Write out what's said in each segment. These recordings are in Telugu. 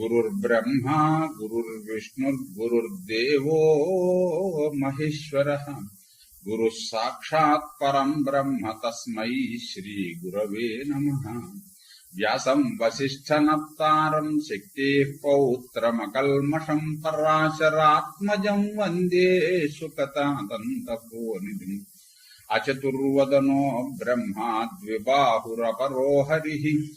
गुरुर्ब्रह्मा गुरुर्विष्णुर्गुरुर्देवो महेश्वर। गुरु साक्षात् परम ब्रह्म तस्मै श्रीगुरवे नमः। नारम शक्ति पौत्र मकलमशं पराशरात्मज वंदे सुकतादन्तपोनिधिम् अचतुर्वदनो ब्रह्मा द्विबाहुरपरो हरि।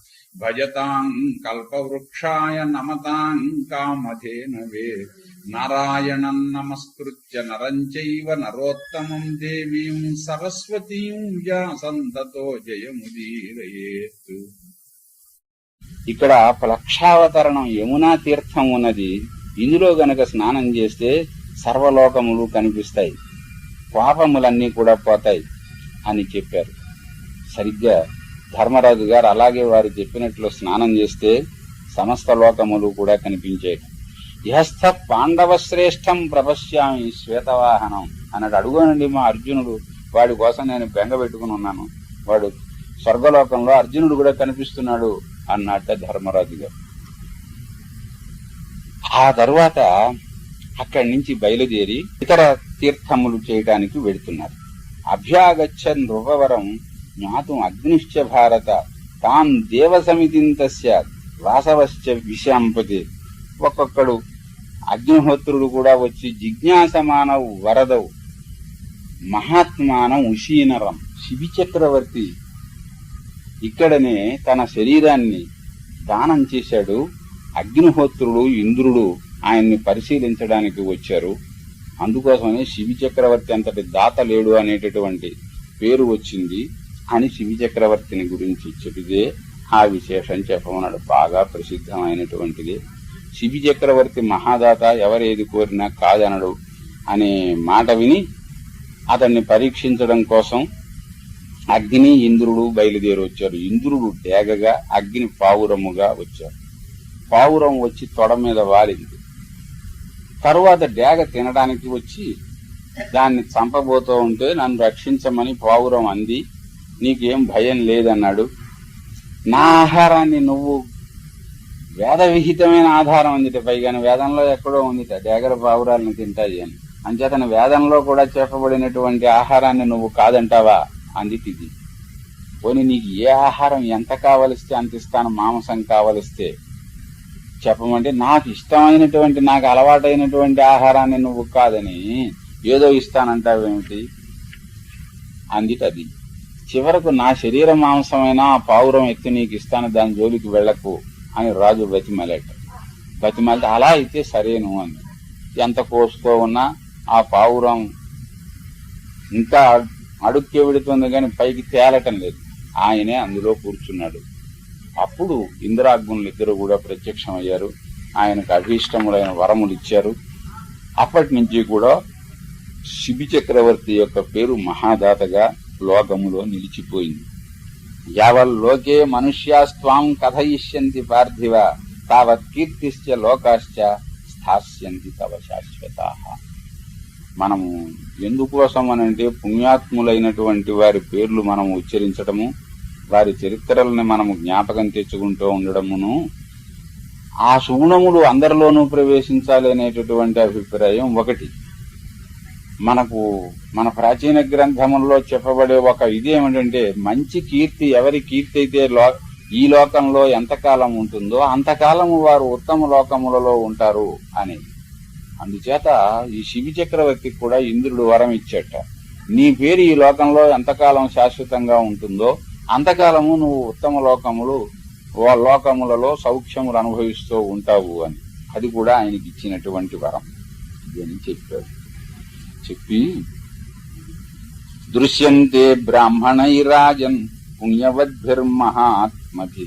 భజతాం కల్పవృక్షాయ నమతాం కామధేనవే నారాయణం నమస్కృత్య నరం చైవ నరోత్తమం దేవీం సరస్వతీం వ్యాసంతతో జయముదీరయేతు ఇక్కడ ప్లక్షావతరణం యమునా తీర్థం ఉన్నది. ఇందులో గనక స్నానం చేస్తే సర్వలోకములు కనిపిస్తాయి. పాపములన్నీ కూడా పోతాయి అని చెప్పారు. సరిగ్గా ధర్మరాజు గారు అలాగే వారు చెప్పినట్లు స్నానం చేస్తే సమస్త లోకములు కూడా కనిపించాయి యహస్థ పాండవ శ్రేష్టం ప్రపశ్యామి శ్వేతవాహనం అన్నట్టు అడుగునండి మా అర్జునుడు వాడి కోసం నేను బెంగ పెట్టుకుని ఉన్నాను. వాడు స్వర్గలోకంలో అర్జునుడు కూడా కనిపిస్తున్నాడు అన్నట్ట ధర్మరాజు గారు. ఆ తరువాత అక్కడి నుంచి బయలుదేరి ఇతర తీర్థములు చేయటానికి వెడుతున్నారు అభ్యాగచ్చ నృపవరం జ్ఞాతుం అగ్నిశ్చ భారత తాన్ దేవ సమితింతస్య వాసవశ్చ విశాంపతి ఒక్కొక్కడు అగ్నిహోత్రుడు కూడా వచ్చి జిజ్ఞాసమానవు వరదవు మహాత్మానం ఉషీనరం శిబి చక్రవర్తి ఇక్కడనే తన శరీరాన్ని దానం చేశాడు అగ్నిహోత్రుడు ఇంద్రుడు. ఆయన్ని పరిశీలించడానికి వచ్చారు. అందుకోసమే శివి చక్రవర్తి అంతటి దాత లేడు అనేటటువంటి పేరు వచ్చింది. అని శివి చక్రవర్తిని గురించి చెబితే ఆ విశేషం చెప్పమన్నాడు. బాగా ప్రసిద్ధమైనటువంటిది. శివి చక్రవర్తి మహాదాత ఎవరేది కోరినా కాదనడు అనే మాట విని అతన్ని పరీక్షించడం కోసం అగ్ని ఇంద్రుడు బయలుదేరి వచ్చారు ఇంద్రుడు డేగగా అగ్ని పావురముగా వచ్చారు పావురం వచ్చి తొడ మీద వాలింది. తరువాత డేగ తినడానికి వచ్చి దాన్ని చంపబోతూ ఉంటే నన్ను రక్షించమని పావురం అంది. నీకేం భయం లేదన్నాడు. నా ఆహారాన్ని నువ్వు వేద విహితమైన ఆధారం ఉందిట పైగా వేదంలో ఎక్కడో ఉందిట డేగర పావురాలను తింటాయి అని. అంచేతన వేదంలో కూడా చెప్పబడినటువంటి ఆహారాన్ని నువ్వు కాదంటావా? అంది తిది. పోనీ నీకు ఏ ఆహారం ఎంత కావలిస్తే అంత ఇస్తాను మాంసం కావలిస్తే? చెప్పమంటే నాకు ఇష్టమైనటువంటి నాకు అలవాటైనటువంటి ఆహారాన్ని నువ్వు కాదని ఏదో ఇస్తానంటావేమిటి? అందిటది చివరకు నా శరీర మాంసమైనా ఆ పావురం ఎత్తి నీకు ఇస్తాను దాని జోలికి వెళ్ళకు అని రాజు బతిమలేట బతిమలితే అలా అయితే సరేను అని ఎంత కోసుకో ఉన్నా ఆ పావురం ఇంకా అడుక్కి విడుతుంది కానీ పైకి తేలటం లేదు. ఆయనే అందులో కూర్చున్నాడు. అప్పుడు ఇంద్రాగ్నులు ఇద్దరు కూడా ప్రత్యక్షమయ్యారు. ఆయనకు అభీష్టములైన వరములు ఇచ్చారు. అప్పటి నుంచి కూడా శిబి చక్రవర్తి యొక్క పేరు మహాదాతగా లోకములో నిలిచిపోయింది. యావల్లోకే మనుష్యాస్త్వాం కథయిష్యంతి పార్థివ తావత్ కీర్తిశ్చ లోకాశ్చ స్థాస్యంతి తవ శాశ్వత. మనము ఎందుకోసం అనంటే పుణ్యాత్ములైనటువంటి వారి పేర్లు మనం ఉచ్చరించటము వారి చరిత్రలను మనము జ్ఞాపకం తెచ్చుకుంటూ ఉండడమును ఆ సుగుణములు అందరిలోనూ ప్రవేశించాలి అనేటటువంటి అభిప్రాయం ఒకటి. మనకు మన ప్రాచీన గ్రంథముల్లో చెప్పబడే ఒక ఇదేమిటంటే మంచి కీర్తి ఎవరి కీర్తి అయితే లో ఈ లోకంలో ఎంతకాలం ఉంటుందో అంతకాలము వారు ఉత్తమ లోకములలో ఉంటారు అని అందుచేత ఈ శివి చక్రవర్తికి కూడా ఇంద్రుడు వరం ఇచ్చేట. నీ పేరు ఈ లోకంలో ఎంతకాలం శాశ్వతంగా ఉంటుందో అంతకాలము నువ్వు ఉత్తమ లోకములు లోకములలో సౌఖ్యములు అనుభవిస్తూ ఉంటావు అని. అది కూడా ఆయనకి ఇచ్చినటువంటి వరం. అని చెప్పాడు చెప్పి దృశ్యంతే బ్రాహ్మణైరాజన్ పుణ్యవద్భిర్మహాత్మభి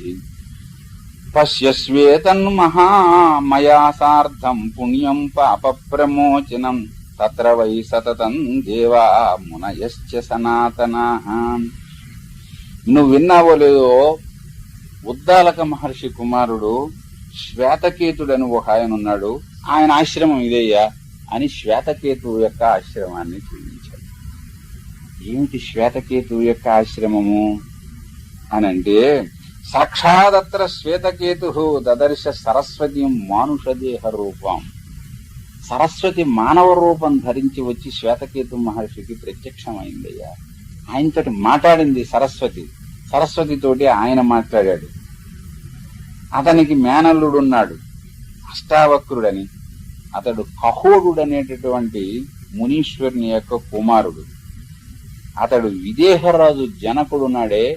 పశ్యస్వేతన్మహామయా సార్ధం పుణ్యం పాప ప్రమోచనం తత్ర వై సతతం దేవా మునయశ్చ సనాతనా. నువ్వు విన్నావో లేదో ఉద్దాలక మహర్షి కుమారుడు శ్వేతకేతుడని ఒక ఆయన ఉన్నాడు ఆయన ఆశ్రమం ఇదయ్యా. అని శ్వేతకేతు యొక్క ఆశ్రమాన్ని చూపించాడు. ఏమిటి శ్వేతకేతు యొక్క ఆశ్రమము? అనంటే సాక్షాదత్ర శ్వేతకేతు దదర్శ సరస్వతి మానుషదేహ రూపం. సరస్వతి మానవ రూపం ధరించి వచ్చి శ్వేతకేతు మహర్షికి ప్రత్యక్షమైందయ్యా. ఆయనతోటి మాట్లాడింది సరస్వతి. సరస్వతితోటి ఆయన మాట్లాడాడు. అతనికి మేనల్లుడున్నాడు. అష్టావక్రుడని. అతడు కహోడుడు అనేటటువంటి మునీశ్వరుని యొక్క కుమారుడు. అతడు విదేహరాజు జనకుడున్నాడే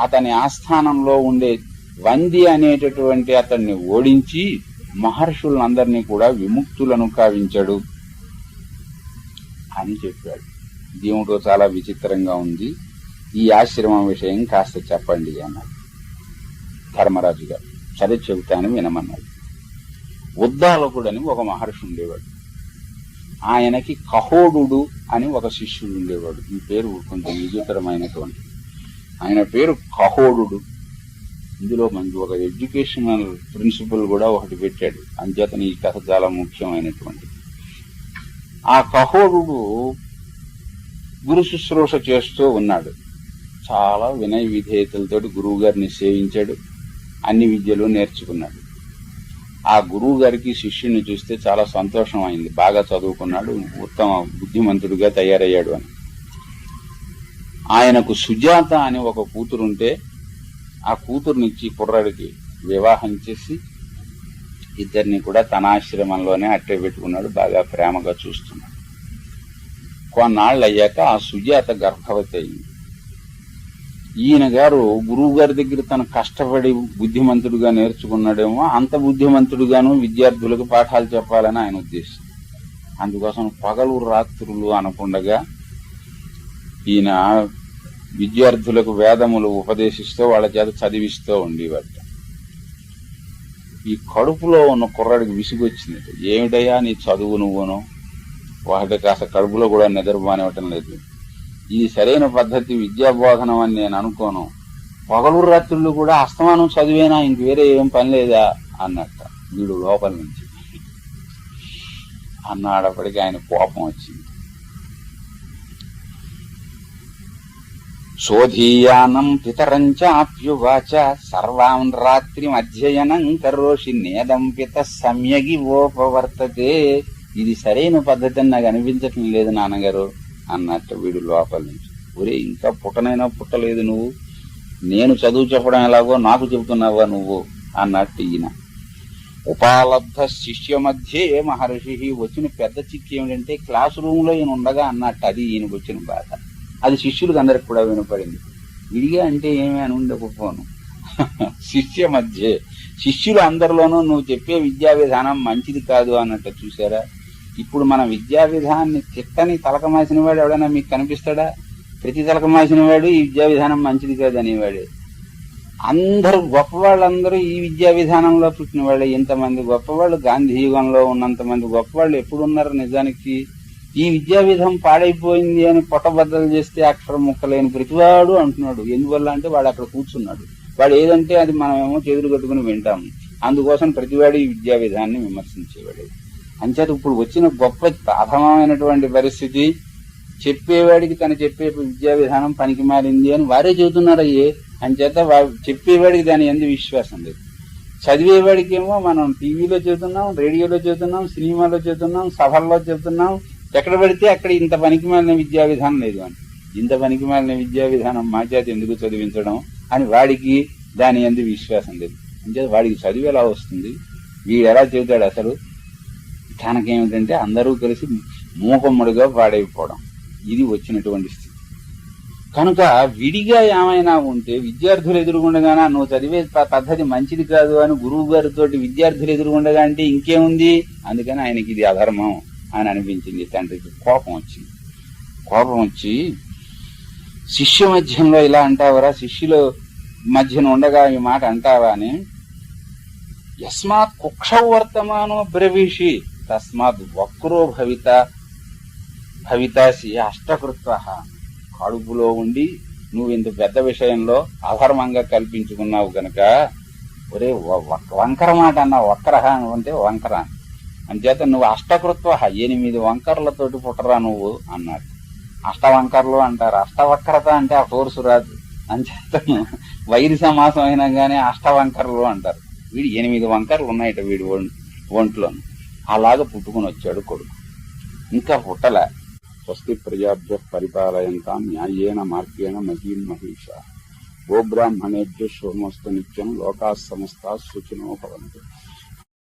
అతని ఆస్థానంలో ఉండే వంది అనేటటువంటి అతన్ని ఓడించి మహర్షులందరినీ కూడా విముక్తులను కావించాడు అని చెప్పాడు. దేవుడు చాలా విచిత్రంగా ఉంది. ఈ ఆశ్రమం విషయం కాస్త చెప్పండి అన్నాడు. ధర్మరాజు గారు సరే చెబుతాను వినమన్నాడు. ఉద్దాలకుడని ఒక మహర్షి ఉండేవాడు. ఆయనకి కహోడు అని ఒక శిష్యుడు ఉండేవాడు. ఈ పేరు కొంచెం విచిత్రమైనటువంటి. ఆయన పేరు కహోడు ఇందులో మనకి ఒక ఎడ్యుకేషనల్ ప్రిన్సిపల్ కూడా ఒకటి పెట్టాడు. అంచేతని ఈ కథ చాలా ముఖ్యమైనటువంటిది ఆ కహోడు గురు శుశ్రూష చేస్తూ ఉన్నాడు. చాలా వినయ విధేయతలతోటి గురువు గారిని సేవించాడు. అన్ని విద్యలు నేర్చుకున్నాడు. ఆ గురువు గారికి శిష్యుని చూస్తే చాలా సంతోషం అయింది బాగా చదువుకున్నాడు ఉత్తమ బుద్ధిమంతుడిగా తయారయ్యాడు అని. ఆయనకు సుజాత అని ఒక కూతురుంటే ఆ కూతురునిచ్చి కుర్రాడికి వివాహం చేసి ఇద్దరిని కూడా తన ఆశ్రమంలోనే అట్టే పెట్టుకున్నాడు బాగా ప్రేమగా చూస్తున్నాడు. కొన్నాళ్ళు అయ్యాక ఆ సుజాత గర్భవతి అయింది. ఈయన గారు గురువు గారి దగ్గర తను కష్టపడి బుద్ధిమంతుడుగా నేర్చుకున్నాడేమో అంత బుద్ధిమంతుడుగాను విద్యార్థులకు పాఠాలు చెప్పాలని ఆయన ఉద్దేశం. అందుకోసం పగలు రాత్రులు అనకుండగా ఈయన విద్యార్థులకు వేదములు ఉపదేశిస్తూ వాళ్ళ చేత చదివిస్తూ ఉండేవాడు. ఈ కడుపులో ఉన్న కుర్రాడికి విసిగొచ్చింది. ఏమిటయ్యా నీ చదువు నువ్వును? వాటి కాస్త కడుపులో కూడా నిద్రపోనివ్వటం లేదు. ఇది సరైన పద్ధతి విద్యాబోధనం అని నేను అనుకోను. పగలు రాత్రులు కూడా అస్తమానం చదివేనా? ఇంక వేరే ఏం పని లేదా? అన్నట్ట వీడు లోపల నుంచి. అన్నాడప్పటికి ఆయన కోపం వచ్చింది. శోధీయానం పితరంచాప్యువాచ సర్వాం రాత్రి అధ్యయనం కరోషి నేదం పిత సమ్యగి ఓపవర్తతే. ఇది సరైన పద్ధతి అని నాకు అనిపించటం లేదు నాన్నగారు. అన్నట్టు వీడు లోపల నుంచి. ఒరే ఇంకా పుట్టనైనా పుట్టలేదు నువ్వు. నేను చదువు చెప్పడం ఎలాగో నాకు చెబుతున్నావా నువ్వు? అన్నట్టు ఈయన. ఉపాలబ్ధ శిష్య మధ్యే మహర్షి వచ్చిన పెద్ద చిక్కు ఏమిటంటే క్లాస్ రూమ్లో ఈయన ఉండగా అన్నట్టు అది ఈయనకు వచ్చిన బాధ. అది శిష్యులకు అందరికి కూడా వినపడింది. విడిగా అంటే ఏమీ అని ఉండే ఉండకపోను శిష్య మధ్య. శిష్యులు అందరిలోనూ నువ్వు చెప్పే విద్యా విధానం మంచిది కాదు అన్నట్టు చూసారా? ఇప్పుడు మన విద్యా విధానాన్ని తిట్టని తలకమాసిన వాడు ఎవడైనా మీకు కనిపిస్తాడా? ప్రతి తలకమాసిన వాడు ఈ విద్యా విధానం మంచిది కాదనేవాడు అనేవాడే. అందరూ గొప్పవాళ్ళందరూ ఈ విద్యా విధానంలో పుట్టిన వాళ్ళే ఇంతమంది గొప్పవాళ్ళు గాంధీ యుగంలో ఉన్నంత మంది గొప్పవాళ్ళు ఎప్పుడున్నారు నిజానికి? ఈ విద్యా విధానం పాడైపోయింది అని పొట్టబద్దలు చేస్తే అక్షరం ముక్కలేని ప్రతివాడు అంటున్నాడు. ఎందువల్ల అంటే వాడు అక్కడ కూర్చున్నాడు. వాడు ఏదంటే అది మనమేమో చేతులు కట్టుకుని వింటాం. అందుకోసం ప్రతివాడు ఈ విద్యా విధానాన్ని విమర్శించేవాడు. అంచేత ఇప్పుడు వచ్చిన గొప్ప ప్రథమమైనటువంటి పరిస్థితి చెప్పేవాడికి తను చెప్పే విద్యా విధానం పనికి మారింది అని వారే చెబుతున్నారు అయ్యే. అంచేత చెప్పేవాడికి దాని ఎందు విశ్వాసం లేదు. చదివేవాడికేమో మనం టీవీలో చెబుతున్నాం రేడియోలో చెబుతున్నాం సినిమాలో చెబుతున్నాం సభల్లో చెబుతున్నాం. ఎక్కడ పడితే అక్కడ ఇంత పనికిమాలిన విద్యా విధానం లేదు అని. ఇంత పనికిమాలిన విద్యా విధానం మా చేతి ఎందుకు చదివించడం అని వాడికి దాని ఎందు విశ్వాసం లేదు. అంటే వాడికి చదివి ఎలా వస్తుంది? వీడు ఎలా చెబుతాడు అసలు? తనకేమిటంటే అందరూ కలిసి మూకమ్మడిగా పాడైపోవడం ఇది వచ్చినటువంటి స్థితి. కనుక విడిగా ఏమైనా ఉంటే విద్యార్థులు ఎదురుగుండగానా నువ్వు చదివే పద్ధతి మంచిది కాదు అని గురువు గారితో విద్యార్థులు ఎదురుగుండగా అంటే ఇంకేముంది? అందుకని ఆయనకి ఇది అధర్మం అని అనిపించింది తండ్రికి. కోపం వచ్చింది. కోపం వచ్చి శిష్య మధ్యంలో ఇలా అంటావరా? శిష్యుల మధ్యన ఉండగా ఈ మాట అంటావా? అని యస్మాత్ కుక్ష వర్తమానో బ్రవీషి. తస్మాత్ వక్రో భవిత భవితాసి అష్టకృత్వ కడుపులో ఉండి నువ్వు ఇంత పెద్ద విషయంలో అధర్మంగా కల్పించుకున్నావు గనక ఒరే వంకర మాట అన్న వక్రహ అంటే వంకర. అంచేత నువ్వు అష్టకృత్వ ఎనిమిది వంకరలతోటి పుట్టరా నువ్వు అన్నాడు. అష్టవంకరలు అంటారు అష్టవక్రత అంటే ఆ కోర్సు రాదు. అంచేత వైరి సమాసం అయినా కానీ అష్టవంకరలు అంటారు. వీడు ఎనిమిది వంకరలు ఉన్నాయట వీడి ఒం- ఒంట్లో అలాగ పుట్టుకుని వచ్చాడు కొడుకు. ఇంకా పుట్టల స్వస్తి ప్రజాభ్య పరిపాలయంతాం న్యాయేన మార్గేణ మహీం మహిష. గోబ్రాహ్మణేభ్య శోమస్తు నిత్యం లోకా సమస్త సుఖినో భవంతు